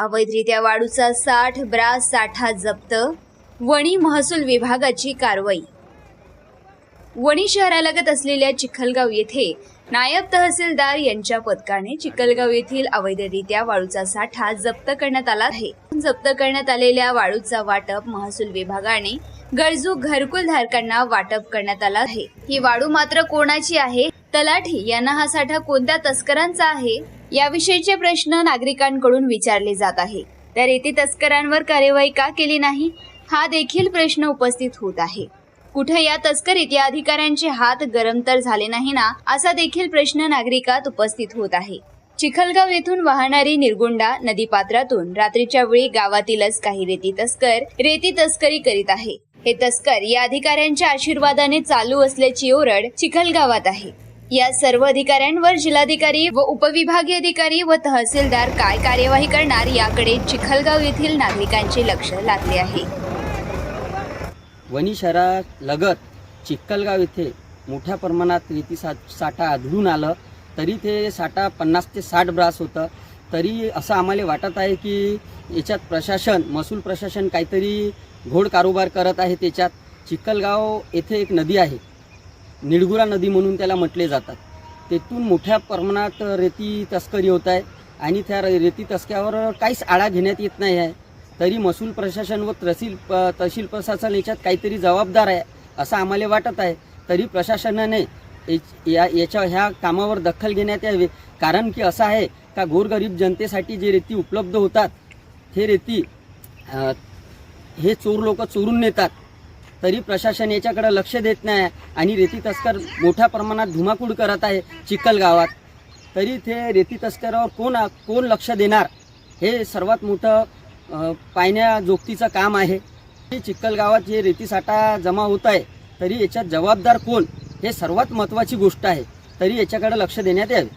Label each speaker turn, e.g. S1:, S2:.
S1: अवैधरित्या वाळूचा साठ ब्रास साठा जप्त वणी महसूल विभागाची कारवाई. वणी शहरालगत असलेल्या चिखलगाव येथे नायब तहसीलदार यांच्या पथकाने चिखलगाव येथील अवैधरित्या वाळूचा साठा जप्त करण्यात आला आहे. जप्त करण्यात आलेल्या वाळूचा वाटप महसूल विभागाने गरजू घरकुल धारकांना वाटप करण्यात आला आहे. ही वाळू मात्र कोणाची आहे? तलाठी यांना हा साठा कोणत्या तस्करांचा आहे? याविषयीचे प्रश्न नागरिकांकडून विचारले जात आहे. तर येथे तस्करांवर कार्यवाही का केली नाही? हा देखील प्रश्न उपस्थित होत आहे. कुठे या तस्करीत या अधिकाऱ्यांचे हात गरम तर झाले नाही ना असा देखील प्रश्न नागरिकात उपस्थित होत आहे. चिखलगाव येथून वाहणारी निरगुंडा नदीपात्रातून रात्रीच्या वेळी गावातीलच काही रेती तस्कर रेती तस्करी करीत आहे. हे तस्कर या अधिकाऱ्यांच्या आशीर्वादाने चालू असल्याची ओरड चिखलगावात आहे. या सर्व अधिकाऱ्यांवर जिल्हाधिकारी व उपविभागीय अधिकारी व तहसीलदार काय कार्यवाही करणार याकडे चिखलगाव येथील नागरिकांचे लक्ष लागले आहे.
S2: वणी शहरालगत चिखलगाव येथे मोठ्या प्रमाणात रेती सा साठा आढळून आलं. तरी ते साठा पन्नास ते साठ ब्रास होतं. तरी असं आम्हाला वाटत आहे की याच्यात प्रशासन महसूल प्रशासन काहीतरी घोड कारोबार करत आहे त्याच्यात. चिखलगाव येथे एक नदी आहे. निडगुरा नदी म्हणून त्याला म्हटले जातात. तेथून मोठ्या प्रमाणात रेती तस्करी होत आहे आणि त्या रेती तस्क्यावर काहीच आळा घेण्यात येत नाही आहे. तरी महसूल प्रशासन व तहसील प- तहसील प्रशासन याच्यात काहीतरी जबाबदार आहे असं आम्हाला वाटत आहे. तरी प्रशासनाने या याच्या ह्या कामावर दखल घेण्यात यावी. कारण की असं आहे का गोरगरीब जनतेसाठी जे रेती उपलब्ध होतात हे रेती हे चोर लोक चोरून नेतात. तरी प्रशासन याच्याकडे लक्ष देत नाही आणि रेती तस्कर मोठ्या प्रमाणात धुमाकूळ करत आहे चिखल गावात. तरी ते रेती तस्करावर कोण कोण लक्ष देणार? हे सर्वात मोठं पाहण्याजोगतीचं काम आहे. हे चिखल गावात जे रेतीसाठा जमा होत आहे तरी याच्यात जबाबदार कोण? हे सर्वात महत्त्वाची गोष्ट आहे. तरी याच्याकडे लक्ष देण्यात यावे.